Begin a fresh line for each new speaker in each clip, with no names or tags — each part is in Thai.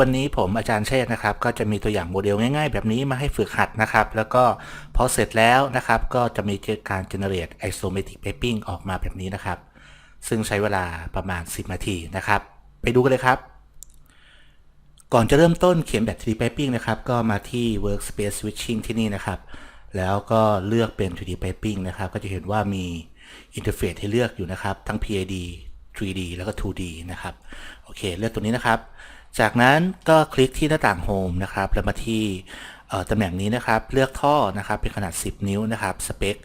วันนี้ผมอาจารย์เชษนะครับ ก็จะมีตัวอย่างโมเดลง่ายๆ แบบนี้มาให้ฝึกหัดนะครับ แล้วก็พอเสร็จแล้วนะครับ ก็จะมีการ generate isometric mapping ออกมาแบบนี้นะครับ ซึ่งใช้เวลาประมาณ 10 นาทีนะครับ ไปดูกันเลยครับ ก่อนจะเริ่มต้นเขียนแบบ 3D Piping นะครับ ก็มาที่ Workspace Switching ที่นี่นะครับ แล้วก็เลือกเป็น 3D Piping นะครับ ก็จะเห็นว่ามีอินเทอร์เฟซให้เลือกอยู่นะครับ ทั้ง PID 3D แล้วก็ 2D นะครับ โอเค เลือกตัวนี้นะครับ จากนั้นก็คลิกที่หน้าต่าง Home นะครับแล้วมาที่ตำแหน่งนี้นะครับเลือกท่อนะครับเป็นขนาด 10 นิ้วนะครับสเปค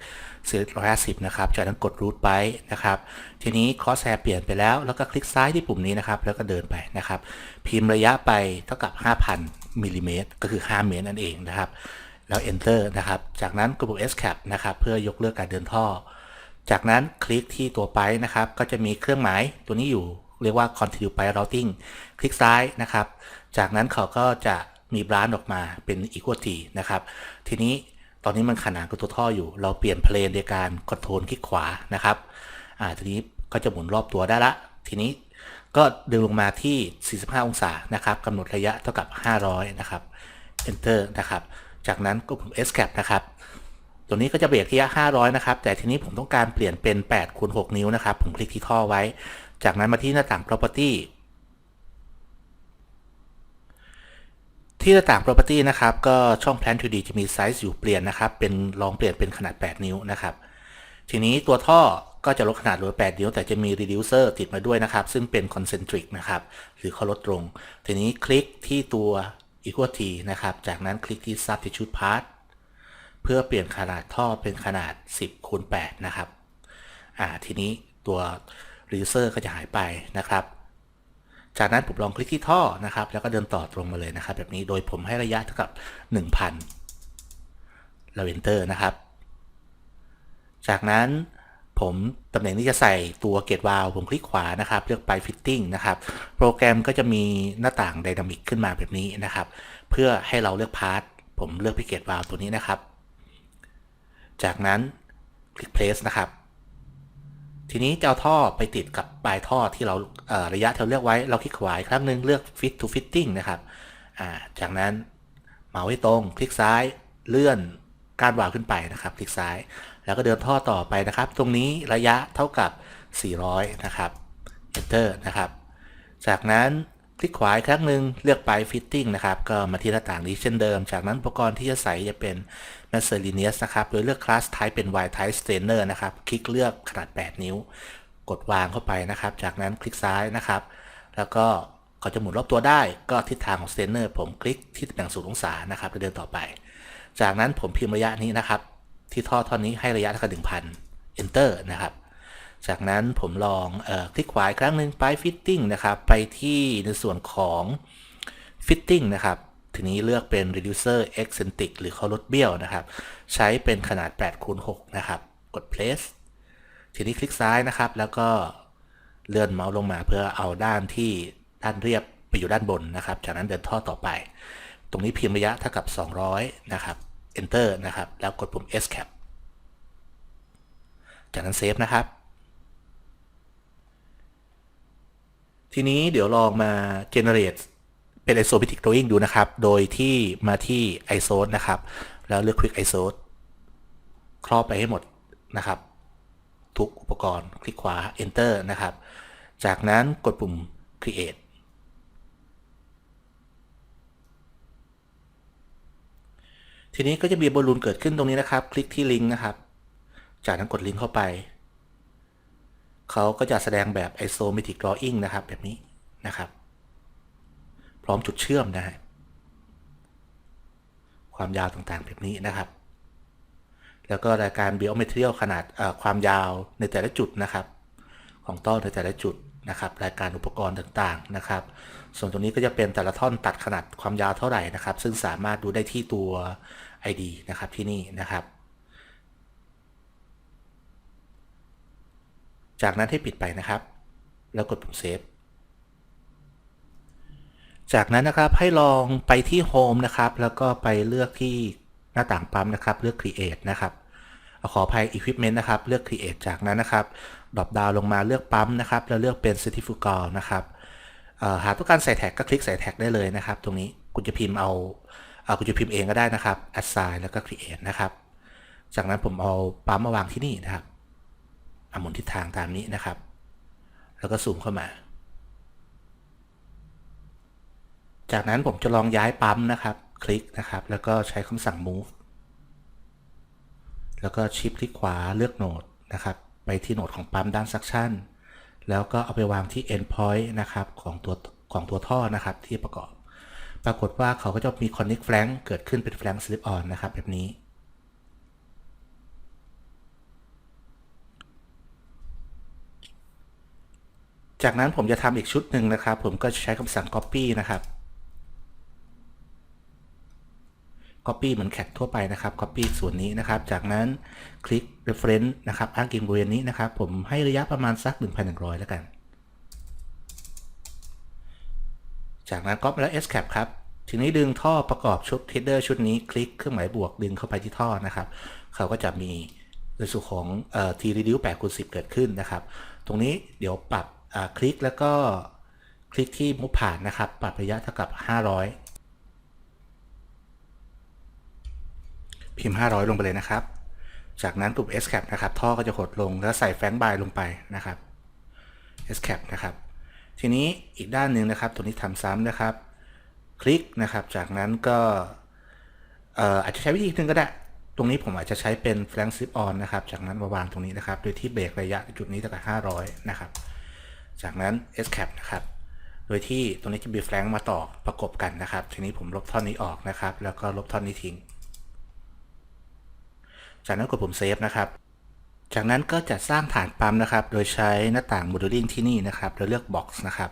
450นะครับจากนั้นกด root ไปนะครับทีนี้ crosshair เปลี่ยนไปแล้วแล้วก็คลิกซ้ายที่ปุ่มนี้นะครับแล้วก็เดินไปนะครับพิมพ์ระยะไปเท่ากับ 5,000มิลลิเมตรก็คือ 5 เมตรนั่นเองนะครับแล้ว enter นะครับจากนั้นกดปุ่ม escape นะครับเพื่อยกเลิกการเดินท่อ จากนั้นคลิกที่ตัวไปนะครับก็จะมีเครื่องหมายตัวนี้อยู่ เรียกว่า continue by routing คลิกซ้ายนะครับ จากนั้นเขาก็จะมีบรานออกมาเป็น equal t นะครับ ทีนี้ตอนนี้มันขนานกับตัวท่ออยู่ เราเปลี่ยนเพลนโดยการคอนโทรลคลิกขวานะครับอ่าทีนี้ก็จะหมุนรอบตัวได้ละ ทีนี้ก็ดึงลงมาที่ 45 องศานะครับกำหนดระยะเท่ากับ 500 นะครับ enter นะครับ จากนั้นก็ปุ่ม escape นะครับ ตัวนี้ก็จะเบรกที่ระยะ500 นะครับ แต่ทีนี้ผมต้องการเปลี่ยนเป็น8คูณ6นิ้วนะครับ ผมคลิกที่ท่อไว้ จากนั้นมาที่หน้าต่าง property ที่หน้าต่าง property นะครับ ก็ช่อง plan 2D จะมีไซส์อยู่เปลี่ยนนะครับ เป็นลองเปลี่ยนเป็นขนาด 8 นิ้วนะครับ ทีนี้ตัวท่อก็จะลดขนาดเหลือ 8 นิ้ว แต่จะมี reducer ติดมาด้วยนะครับ ซึ่งเป็น concentric นะครับ หรือเขาลดตรง ทีนี้คลิกที่ตัว equal t นะครับ จากนั้นคลิกที่ substitute part เพื่อเปลี่ยนขนาดท่อเป็นขนาด 10คูณ8นะครับ อ่า ทีนี้ตัว reducer ก็จะหายไปนะครับ จากนั้นผมลองคลิกที่ท่อนะครับ แล้วก็เดินต่อตรงมาเลยนะครับ แบบนี้โดยผมให้ระยะเท่ากับ 1,000เรา enter นะครับ จากนั้นผมตำแหน่งที่จะใส่ตัวเกตวาลผมคลิกขวานะครับ เลือกไป fitting นะครับ โปรแกรมก็จะมีหน้าต่างไดนามิกขึ้นมาแบบนี้นะครับ เพื่อให้เราเลือกพาร์ทผมเลือกพิเกตวาลตัวนี้นะครับ จากนั้นคลิก place นะครับ ทีนี้จะเอาท่อไปติดกับปลายท่อที่เราเระยะที่เราเลือกไว้ เราคลิกขวาอีกครั้งหนึ่งเลือก fit to fitting นะครับ จากนั้นเมาส์ให้ตรง คลิกซ้ายเลื่อนการวาล์วขึ้นไปนะครับ คลิกซ้าย แล้วก็เดินท่อต่อไปนะครับ ตรงนี้ระยะเท่ากับ 400 นะครับ enter นะครับ จากนั้น คลิกขวาอีกครั้งหนึ่งเลือกไป fitting นะครับ ก็มาที่หน้าต่างนี้เช่นเดิม จากนั้นอุปกรณ์ที่จะใส่จะเป็น miscellaneous นะครับโดยเลือก class type เป็น y type strainer นะครับ คลิกเลือกขนาด 8 นิ้ว กดวางเข้าไปนะครับ จากนั้นคลิกซ้ายนะครับ แล้วก็เขาจะหมุนรอบตัวได้ ก็ทิศทางของ strainer ผมคลิกที่ตำแหน่งศูนย์องศานะครับเดินต่อไป จากนั้นผมพิมพ์ระยะนี้นะครับ ที่ท่อท่อนนี้ให้ระยะเท่ากับ1,000 enter นะครับ จากนั้นผมลองออคลิกขวาครั้งหนึ่งไป fitting นะครับ ไปที่ในส่วนของ fitting นะครับทีนี้เลือกเป็น reducer eccentric หรือเขาลดเบี้ยวนะครับ ใช้เป็นขนาด8คูณ6นะครับ กด place ทีนี้คลิกซ้ายนะครับ แล้วก็เลื่อนเมาส์ลงมาเพื่อเอาด้านที่ด้านเรียบไปอยู่ด้านบนนะครับ จากนั้นเดินท่อต่อไป ตรงนี้พิมพ์ระยะเท่ากับ 200 นะครับ enter นะครับ แล้วกดปุ่ม escape จากนั้นเซฟนะครับ ทีนี้เดี๋ยวลองมา generate เป็น isometric drawing ดูนะครับ โดยที่มาที่ iso นะครับ แล้วเลือก quick iso ครอบไปให้หมดนะครับ ทุกอุปกรณ์คลิกขวา enter นะครับ จากนั้นกดปุ่ม create ทีนี้ก็จะมีบอลลูนเกิดขึ้นตรงนี้นะครับ คลิกที่ลิงก์นะครับ จากนั้นกดลิงก์เข้าไป เขาก็จะแสดงแบบ isometric drawing นะครับ แบบนี้นะครับ พร้อมจุดเชื่อมนะฮะความยาวต่างๆ แบบนี้นะครับ แล้วก็รายการ biometrial ขนาดความยาวในแต่ละจุดนะครับ ของต้อในแต่ละจุดนะครับ รายการอุปกรณ์ต่างๆนะครับ ส่วนตรงนี้ก็จะเป็นแต่ละท่อนตัดขนาดความยาวเท่าไหร่นะครับ ซึ่งสามารถดูได้ที่ตัว ID นะครับที่นี่นะครับ จากนั้นให้ปิดไปนะครับ แล้วกดปุ่มเซฟ จากนั้นนะครับให้ลองไปที่ Home นะครับ แล้วก็ไปเลือกที่หน้าต่างปั๊มนะครับ เลือก Create นะครับขออภัย Equipment นะครับ เลือก Create จากนั้นนะครับดรอปดาวลงมาเลือกปั๊มนะครับ แล้วเลือกเป็น Centrifugal นะครับหากต้องการใส่แท็กก็คลิกใส่แท็กได้เลยนะครับ ตรงนี้คุณจะพิมพ์เอาเอ่อคุณจะพิมพ์เองก็ได้นะครับ assign แล้วก็ create นะครับ จากนั้นผมเอาปั๊มมาวางที่นี่นะครับ หมุนทิศทางตามนี้นะครับ แล้วก็ซูมเข้ามา จากนั้นผมจะลองย้ายปั๊มนะครับ คลิกนะครับ แล้วก็ใช้คำสั่ง move แล้วก็ชิปคลิกขวาเลือกโหนดนะครับ ไปที่โหนดของปั๊มด้าน suction แล้วก็เอาไปวางที่ endpoint นะครับของตัวของตัวท่อนะครับที่ประกอบ ปรากฏว่าเขาก็จะมี connect flank เกิดขึ้นเป็น flank slip on นะครับแบบนี้ จากนั้นผมจะทำอีกชุดหนึ่งนะครับ ผมก็จะใช้คำสั่ง copy นะครับ copy เหมือนแค t ทั่วไปนะครับ copy ส่วนนี้นะครับ จากนั้นคลิก reference นะครับ อ้างอิงบริเวณนี้นะครับ ผมให้ระยะประมาณสัก 1,100 แล้วกัน จากนั้นก๊อปแล้ว escape ครับ ทีนี้ดึงท่อประกอบชุด header ชุดนี้ คลิกเครื่องหมายบวกดึงเข้าไปที่ท่อนะครับ เขาก็จะมีในส่วนของ t reduce 8คูณ10 เกิดขึ้นนะครับ ตรงนี้เดี๋ยวปรับ คลิกแล้วก็คลิกที่มุผ่านนะครับ ปรับระยะเท่ากับ 500 พิมพ์ 500 ลงไปเลยนะครับ จากนั้นกลุ่ม s cap นะครับ ท่อก็จะหดลงแล้วใส่แฟงบายลงไปนะครับ s cap นะครับ ทีนี้อีกด้านหนึ่งนะครับ ตัวนี้ทำซ้ำนะครับ คลิกนะครับ จากนั้นก็อาจจะใช้วิธีหนึ่งก็ได้ ตรงนี้ผมอาจจะใช้เป็น flank slip on นะครับ จากนั้นมาวางตรงนี้นะครับ โดยที่เบรกระยะจุดนี้เท่ากับ500 นะครับ จากนั้น escap นะครับ โดยที่ตรงนี้จะมี flank มาต่อประกบกันนะครับ ทีนี้ผมลบท่อนนี้ออกนะครับ แล้วก็ลบท่อนนี้ทิ้ง จากนั้นกดปุ่มเซฟนะครับ จากนั้นก็จะสร้างฐานปั๊มนะครับ โดยใช้หน้าต่าง modeling ที่นี่นะครับแล้วเลือก box นะครับ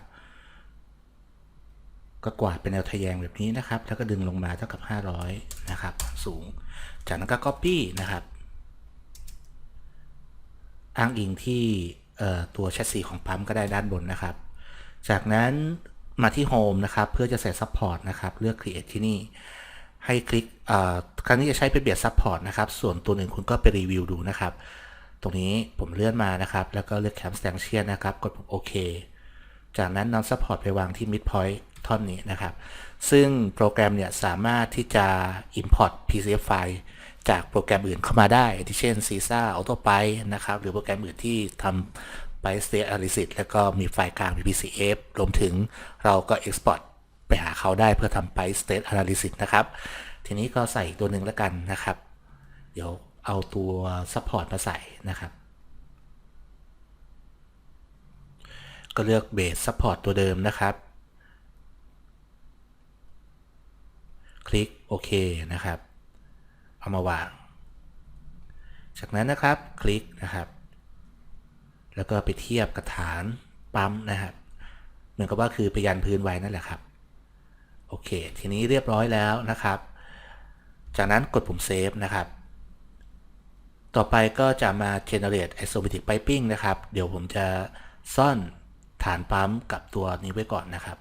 ก็กวาดเป็นแนวทะแยงแบบนี้นะครับ แล้วก็ดึงลงมาเท่ากับ 500 นะครับ สูง จากนั้นก็ copy นะครับ อ้างอิงที่ ตัวแชสซีของปั๊มก็ได้ด้านบนนะครับ จากนั้นมาที่ Home นะครับ เพื่อจะใส่ Support นะครับ เลือก Create ที่นี่ ให้คลิกครั้งนี้จะใช้เป็นเบียด Support นะครับ ส่วนตัวหนึ่งคุณก็ไปรีวิวดูนะครับ ตรงนี้ผมเลื่อนมานะครับ แล้วก็เลือก Camp Stanchion นะครับ กดปุ่มโอเคจากนั้นนำ Support ไปวางที่ Midpoint ท่อนนี้นะครับ ซึ่งโปรแกรมเนี่ยสามารถที่จะ Import PCF ไฟล์ จากโปรแกรมอื่นเข้ามาได้ ที่เช่น CISA AutoPy นะครับ หรือโปรแกรมอื่นที่ทำไป State Analysis แล้วก็มีไฟล์กลาง PCF รวมถึงเราก็ Export ไปหาเขาได้เพื่อทำไป State Analysis นะครับ ทีนี้ก็ใส่อีกตัวหนึ่งแล้วกันนะครับ เดี๋ยวเอาตัว Support มาใส่นะครับ ก็เลือก Base Support ตัวเดิมนะครับ คลิกโอเคนะครับ เอามาวาง จากนั้นนะครับคลิกนะครับ แล้วก็ไปเทียบกับฐานปั๊มนะครับ เหมือนกับว่าคือไปยันพื้นไว้นั่นแหละครับ โอเค ทีนี้เรียบร้อยแล้วนะครับ จากนั้นกดปุ่มเซฟนะครับ ต่อไปก็จะมา generate isometric piping นะครับ เดี๋ยวผมจะซ่อนฐานปั๊มกับตัวนี้ไว้ก่อนนะครับ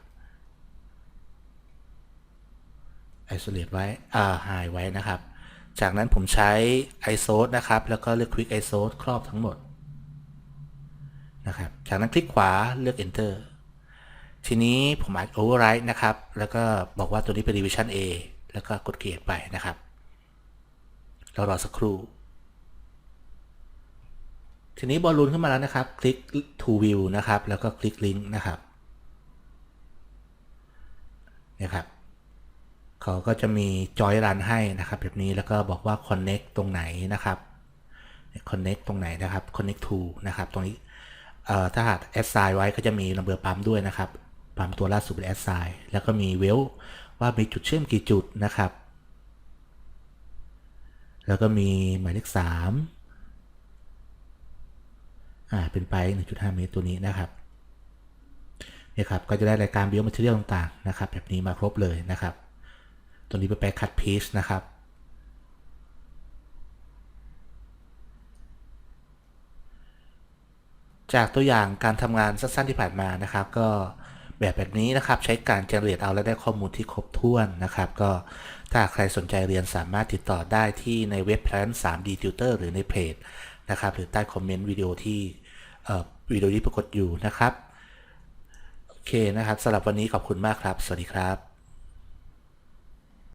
isolate ไว้อ่า high ไว้นะครับ จากนั้นผมใช้ iso นะครับ แล้วก็เลือก quick iso ครอบทั้งหมดนะครับ จากนั้นคลิกขวาเลือก enter ทีนี้ผมอาจ override นะครับ แล้วก็บอกว่าตัวนี้เป็น revision A แล้วก็กด create ไปนะครับแล้วรอสักครู่ ทีนี้บอลลูนขึ้นมาแล้วนะครับ คลิก to view นะครับ แล้วก็คลิก link นะครับเนี่ยครับ เขาก็จะมีจอยรันให้นะครับ แบบนี้แล้วก็บอกว่า connect ตรงไหนนะครับ connect ตรงไหนนะครับ connect to นะครับ ตรงนี้เอ่อถ้าหาก assign ไว้ก็จะมีระเบิดปั๊มด้วยนะครับปั๊มตัวล่าสุดเป็น assign แล้วก็มี well ว่ามีจุดเชื่อมกี่จุดนะครับ แล้วก็มีหมายเลข3อ่าเป็นไป 1.5 เมตรตัวนี้นะครับเนี่ยครับก็จะได้รายการ bio material ต่างๆนะครับ แบบนี้มาครบเลยนะครับ ตัวนี้ไปแปลคัดพีชนะครับ จากตัวอย่างการทำงานสั้นๆที่ผ่านมานะครับ ก็แบบแบบนี้นะครับใช้การ generate เอาและได้ข้อมูลที่ครบถ้วนนะครับ ก็ถ้าใครสนใจเรียนสามารถติดต่อได้ที่ในเว็บ Plan 3D Tutor หรือในเพจนะครับ หรือใต้คอมเมนต์วิดีโอที่วิดีโอที่ปรากฏอยู่นะครับ โอเคนะครับสำหรับวันนี้ขอบคุณมากครับ สวัสดีครับ